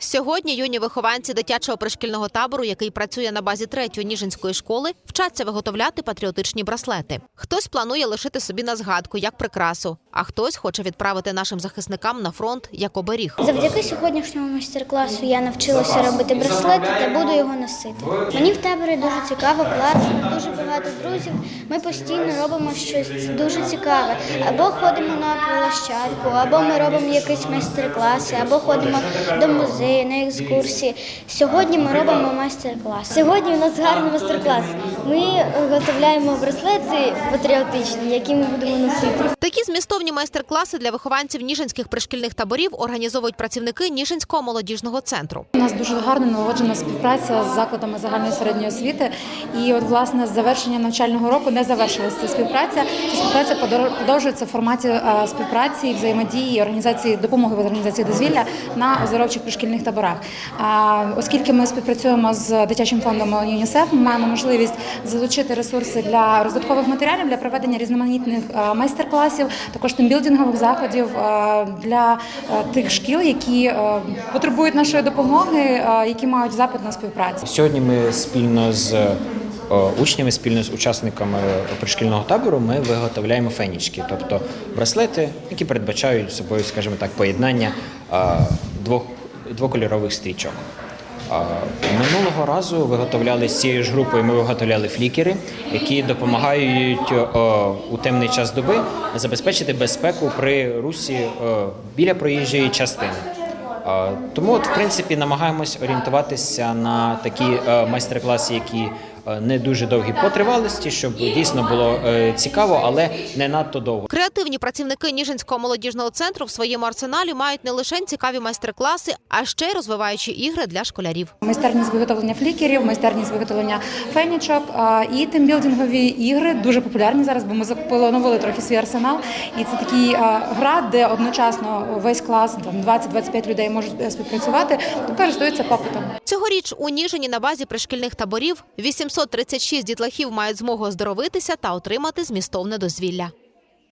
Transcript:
Сьогодні юні вихованці дитячого пришкільного табору, який працює на базі третьої ніжинської школи, вчаться виготовляти патріотичні браслети. Хтось планує лишити собі на згадку як прикрасу, а хтось хоче відправити нашим захисникам на фронт як оберіг. Завдяки сьогоднішньому майстер-класу я навчилася робити браслети та буду його носити. Мені в таборі дуже цікаво, класно, дуже багато друзів. Ми постійно робимо щось дуже цікаве. Або ходимо на площадку, або ми робимо якісь майстер-класи, або ходимо до музею на екскурсії. Сьогодні ми робимо майстер-клас. Сьогодні у нас гарний майстер-клас. Ми виготовляємо браслети патріотичні, які ми будемо носити. Такі змістовні майстер-класи для вихованців ніжинських пришкільних таборів організовують працівники Ніжинського молодіжного центру. У нас дуже гарно налагоджена співпраця з закладами загальної середньої освіти. І от власне з завершення навчального року не завершилася ця співпраця. Ця співпраця продовжується в форматі е, співпраці, взаємодії, організації допомоги в організації дозвілля на оздоровчих пришкільних таборах. А, Оскільки ми співпрацюємо з дитячим фондом ЮНІСЕФ, ми маємо можливість залучити ресурси для роздаткових матеріалів для проведення різноманітних майстер-класів, також тимбілдингових заходів для тих шкіл, які потребують нашої допомоги, які мають запит на співпрацю. Сьогодні ми спільно з е, учнями, спільно з учасниками пришкільного табору, ми виготовляємо фенічки, тобто браслети, які передбачають собою, скажімо так, поєднання двох двокольорових стрічок. Минулого разу виготовляли з цією ж групою. Ми виготовляли флікери, які допомагають у темний час доби забезпечити безпеку при русі біля проїжджої частини. Тому, от, в принципі, намагаємось орієнтуватися на такі е, майстер-класи, які е, не дуже довгі по тривалості, щоб дійсно було е, цікаво, але не надто довго. Креативні працівники Ніжинського молодіжного центру в своєму арсеналі мають не лише цікаві майстер-класи, а ще й розвиваючі ігри для школярів. Майстерні з виготовлення флікерів, майстерні з виготовлення фенічок і тимбілдингові ігри дуже популярні зараз, бо ми поновили трохи свій арсенал. І це такий гра, де одночасно весь клас, там 20-25 людей можуть е, співпрацювати, то користуються попитом. Цьогоріч у Ніжині на базі пришкільних таборів 836 дітлахів мають змогу оздоровитися та отримати змістовне дозвілля.